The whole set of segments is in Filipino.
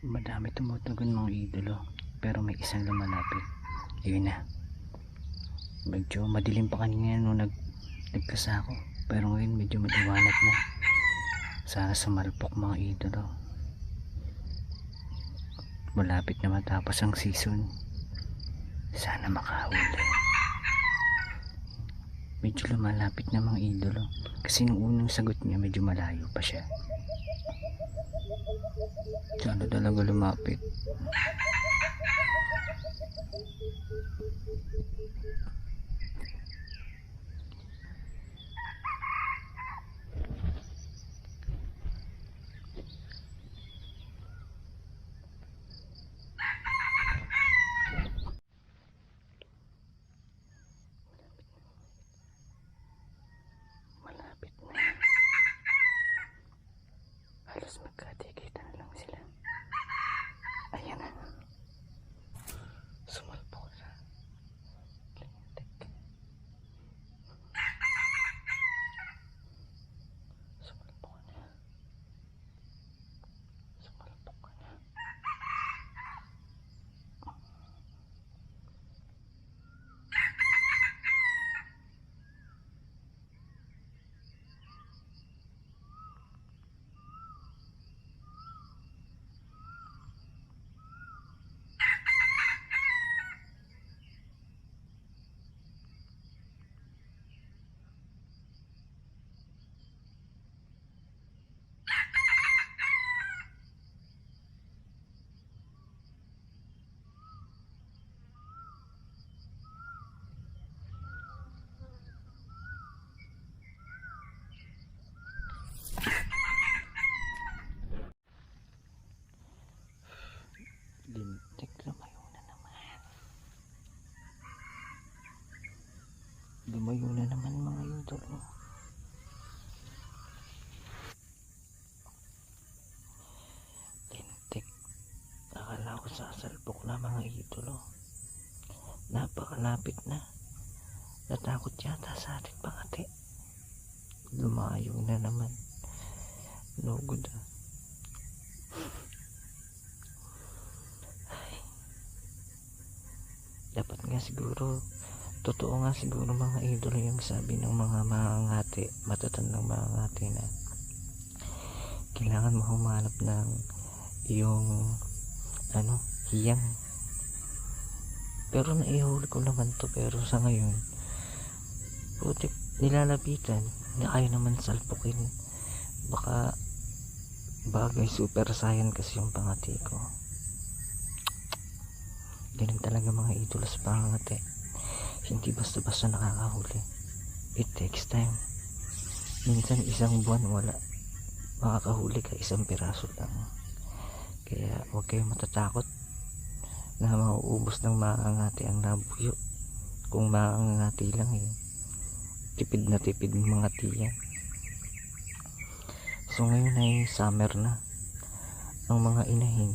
Madami tumutugon mga idolo. Pero may isang lumalapit. Ayun na. Medyo madilim pa kanina nung nag, nagkasako. Pero ngayon medyo maliwanag na. Sana sumalpok mga idolo. Malapit na matapos ang season. Sana makahuli. Medyo lumalapit na mga idolo. Kasi nung unang sagot niya medyo malayo pa siya. Sana talaga lumapit. Malapit na. Halos magkatikitan na lang sila. Ayan na. Sumalpok na. Lintik. Sumalpok na. Sumalpok na. Lintik lumayo na naman. Lumayo na naman mga idol. Lintik. Akala ko sasalpok na mga idolo. Napakalapit na. Natakot yata sa ating pangati. Lumayo na naman. No good ah. dapat nga siguro totoo nga siguro mga idolo yung sabi ng mga mangangati matatandang mangangati na kailangan mo humanap ng yung ano? Hiyang pero naihuli ko naman to pero sa ngayon putik nilalapitan na ayaw naman salpukin. Baka bagay super saiyan kasi yung pangati ko. Ganun talaga mga idolo sa pangangati hindi basta basta nakakahuli. It takes time. Minsan isang buwan wala. Makakahuli ka isang piraso lang kaya huwag kayong matatakot na mauubos ng makangati ang nabuyo. Kung makangati lang eh tipid na tipid mga tiyan so ngayon ay summer na. Ang mga inahin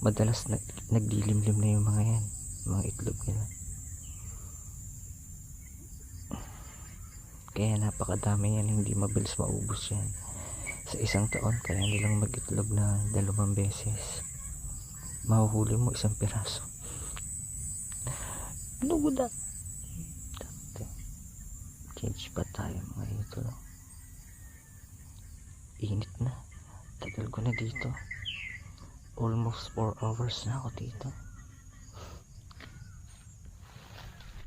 madalas nag, naglilimlim na yung mga yan mga itlog nila. Kaya napakadami yan hindi mabilis maubos yan sa isang taon kaya nilang mag-itlog na dalawang beses. Mahuhuli mo isang piraso. Nuguda Dati. change pa tayo mga ito init na. Tagal ko na dito. Almost 4 hours na ako dito